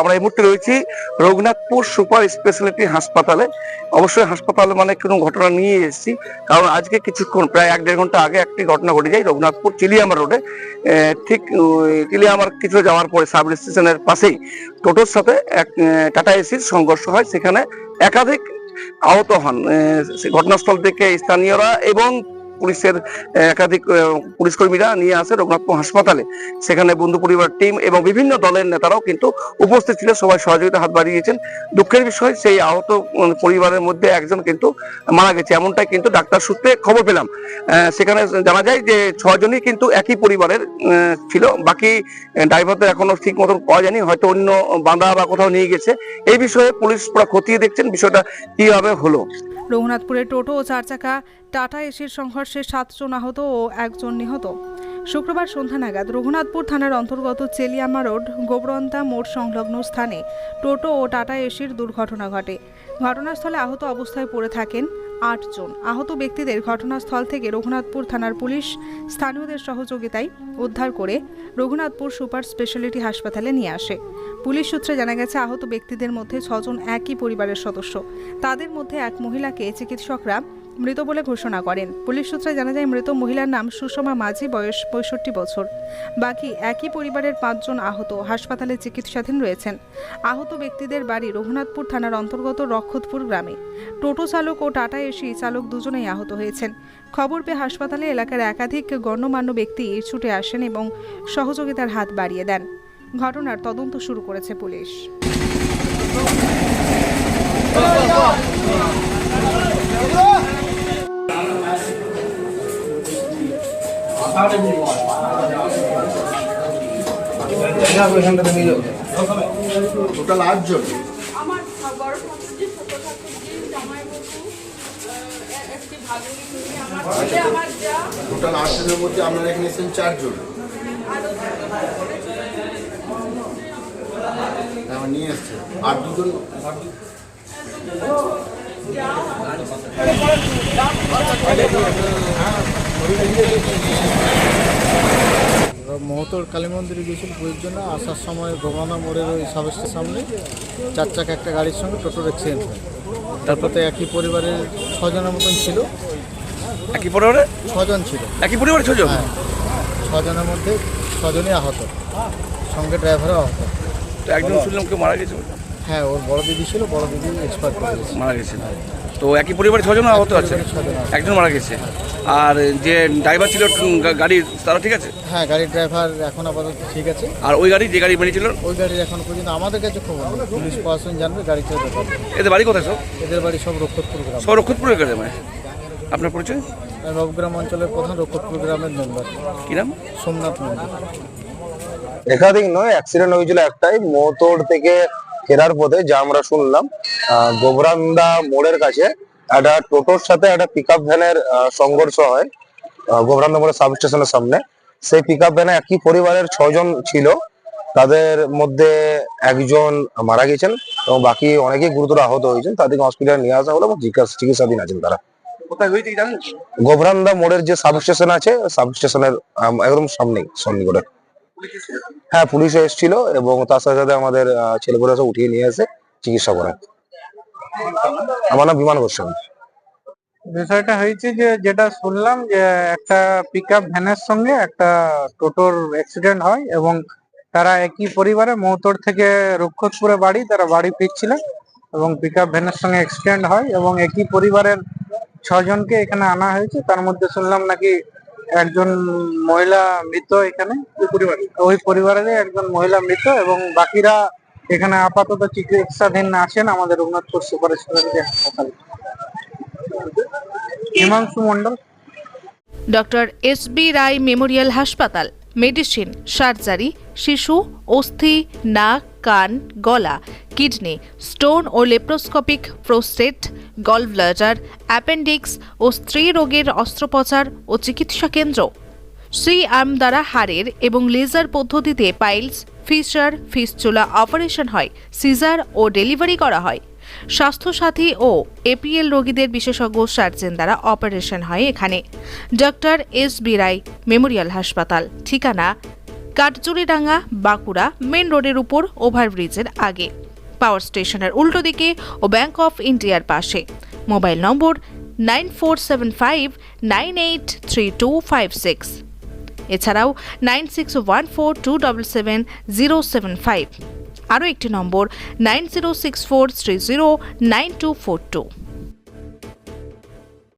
আমরা এই মুহূর্তে রয়েছি রঘুনাথপুর সুপার স্পেশালিটি হাসপাতালে। অবশ্যই হাসপাতালে মানে কোনো ঘটনা নিয়ে এসেছি, কারণ আজকে কিছুক্ষণ, প্রায় এক দেড় ঘণ্টা আগে একটি ঘটনা ঘটে যায় রঘুনাথপুর চিলিয়ামার রোডে। ঠিক চিলিয়ামার কিছু যাওয়ার পরে সাব স্টেশনের পাশেই টোটোর সাথে এক টাটা এসির সংঘর্ষ হয়, সেখানে একাধিক আহত হন। ঘটনাস্থল থেকে স্থানীয়রা এবং পুলিশের একাধিক পুলিশ কর্মীরা নিয়ে আসে রঘুনাথপুর হাসপাতালে। সেখানে বন্ধু পরিবার, টিম এবং বিভিন্ন দলের নেতারাও কিন্তু উপস্থিত ছিলেন সবাই সহযোগিতা হাত বাড়িয়েছেন। দুঃখের বিষয়, সেই আহত পরিবারের মধ্যে একজন কিন্তু মারা গেছে। এমনটাই কিন্তু ডাক্তার সূত্রে খবর পেলাম। সেখানে জানা যায় যে ছজনই কিন্তু একই পরিবারের ছিল। বাকি ড্রাইভারদের এখনও ঠিক মতন পাওয়া যায়নি। হয়তো অন্য বাঁধা বা কোথাও নিয়ে গেছে। এই বিষয়ে পুলিশ পুরো খতিয়ে দেখছেন। বিষয়টা কীভাবে হলো? রঘুনাথপুরে টোটো ও চার চাকা টাটা এসির সংঘর্ষে সাতজন আহত ও একজন নিহত। শুক্রবার সন্ধ্যা নাগাদ রঘুনাথপুর থানার অন্তর্গত চেলিয়ামা রোড গোবরন্দা মোড় সংলগ্ন স্থানে টোটো ও টাটা এসির দুর্ঘটনা ঘটে। ঘটনাস্থলে আহত অবস্থায় পড়ে থাকেন আটজন। আহত ব্যক্তিদের ঘটনাস্থল থেকে রঘুনাথপুর থানার পুলিশ স্থানীয়দের সহযোগিতায় উদ্ধার করে রঘুনাথপুর সুপার স্পেশালিটি হাসপাতালে নিয়ে আসে। পুলিশ সূত্রে জানা গেছে, আহত ব্যক্তিদের মধ্যে ছজন একই পরিবারের সদস্য। তাদের মধ্যে এক মহিলাকে চিকিৎসকরা মৃত বলে ঘোষণা করেন। পুলিশ সূত্রে জানা যায়, মৃত মহিলার নাম সুষমা মাঝি, বয়স পঁয়ষট্টি বছর। বাকি একই পরিবারের পাঁচজন আহত। হাসপাতালে চিকিৎসাধীন রয়েছেন। আহত ব্যক্তিদের বাড়ি রঘুনাথপুর থানার অন্তর্গত রক্ষতপুর গ্রামে। টোটো চালক ও টাটা এসি চালক দুজনেই আহত হয়েছেন। খবর পেয়ে হাসপাতালে এলাকার একাধিক গণ্যমান্য ব্যক্তি ছুটে আসেন এবং সহযোগিতার হাত বাড়িয়ে দেন। ঘটনার তদন্ত শুরু করেছে পুলিশ। আমার যা। টোটাল আটজনের মধ্যে আপনারা এখানে এসেছেন চারজন? নিয়ে এসছে আর দুজন? মহতর কালী মন্দিরে গিয়েছিল পুজোর জন্য। আসার সময় গোমানা মোড়ের ওই সাবেস্টের সামনে চার চাকা একটা গাড়ির সঙ্গে টোটোর অ্যাক্সিডেন্ট হয়। তারপর তো একই পরিবারের ছজনের মতন ছিল। একই পরিবারে? ছজন ছিল। একই পরিবারে ছজন? হ্যাঁ। ছজনের মধ্যে ছজনই আহত। সঙ্গে ড্রাইভারও আহত। তো একজন শুনলাম কেউ মারা গেছে হ্যাঁ ওর বড় দিদি ছিল বড় দিদি এক্সপায়ার করে মারা গেছে। তো একই পরিবারে ছজন আহত আছে? একজন মারা গেছে। আর যে ড্রাইভার ছিল গাড়ির তারা ঠিক আছে? হ্যাঁ গাড়ির ড্রাইভার এখন আপাতত ঠিক আছে। আর ওই গাড়ি যে গাড়ি মেরেছিল? ওই গাড়ির এখন পর্যন্ত আমাদের কাছে খবর পুলিশ প্রশাসন জানবে গাড়িটার ব্যাপারে এদের বাড়ি কোথায় সব? এদের বাড়ি সব রক্ষতপুর গ্রাম। সব রক্ষতপুরের মানে আপনার পরিচয়? নবগ্রাম অঞ্চলের প্রধান রক্ষতপুর গ্রামের মেম্বার। কি নাম? সোমনাথ মন্দির একাধিক নয় অ্যাক্সিডেন্ট হয়েছিল একটাই। মোতোর থেকে ফেরার পথে যা আমরা শুনলাম আহ, গোবরান্দা মোড়ের কাছে একটা টোটোর সাথে একটা পিক আপ ভ্যানের সংঘর্ষ হয় গোবরান্দা মোড়ের সাব স্টেশনের সামনে। সেই পিক আপ ভ্যানে একই পরিবারের ছজন ছিল। তাদের মধ্যে একজন মারা গেছেন এবং বাকি অনেকেই গুরুতর আহত হয়েছেন। তাদেরকে হসপিটালে নিয়ে আসা হলো এবং চিকিৎসা- চিকিৎসাধীন আছেন তারা। গোবরান্দা মোড়ের যে সাব স্টেশন আছে সাব স্টেশনের একদম সামনেই সন্নিকটে। হ্যাঁ পুলিশ এসেছিল এবং তার সাথে সাথে আমাদের আহ, ছেলেপুলে সব উঠিয়ে নিয়ে এসে চিকিৎসা করে আমার নাম বিমান গোস্বামী বিষয়টা হয়েছে যে যেটা শুনলাম যে একটা পিকআপ ভ্যানের সঙ্গে একটা টোটোর অ্যাক্সিডেন্ট হয় এবং তারা একই পরিবারে মৌতর থেকে রক্ষতপুরে বাড়ি তারা বাড়ি ফিরছিলেন এবং পিকআপ ভ্যানের সঙ্গে অ্যাক্সিডেন্ট হয় এবং একই পরিবারের ছজনকে এখানে আনা হয়েছে। তার মধ্যে শুনলাম নাকি একজন মহিলা মৃত এখানে ওই পরিবারের একজন মহিলা মৃত এবং বাকিরা এখানে আপাতত চিকিৎসাধীন আছেন আমাদের রঘুনাথপুর সুপার স্পেশালিটি হাসপাতালে। Himanshu Mondal doctor S B Roy memorial হাসপাতাল মেডিসিন সার্জারি শিশু অস্থি নাক কান গলা কিডনি স্টোন ও লেপ্রোস্কোপিক প্রোস্টেট গলব্লাডার অ্যাপেন্ডিক্স ও স্ত্রী রোগের অস্ত্রোপচার ও চিকিৎসা কেন্দ্র। সি আর্ম দ্বারা হাড়ের এবং লেজার পদ্ধতিতে পাইলস, ফিশার, ফিসচুলা অপারেশন হয়, সিজার ও ডেলিভারি করা হয়। স্বাস্থ্যসাথী ও এপিএল রোগীদের বিশেষজ্ঞ সার্জন দ্বারা অপারেশন হয় এখানে। Doctor S B Roy, memorial হাসপাতাল, ঠিকানা কাঠজুরিডাঙ্গা বাঁকুড়া মেন রোডের উপর ওভারব্রিজের আগে। পাওয়ার স্টেশনের উল্টো দিকে ও ব্যাংক অফ ইন্ডিয়ার পাশে। Mobile number nine four seven five, nine eight three two five six. এছাড়াও nine six one four two double seven zero seven five. আরও একটি number nine zero six four three zero nine two four two.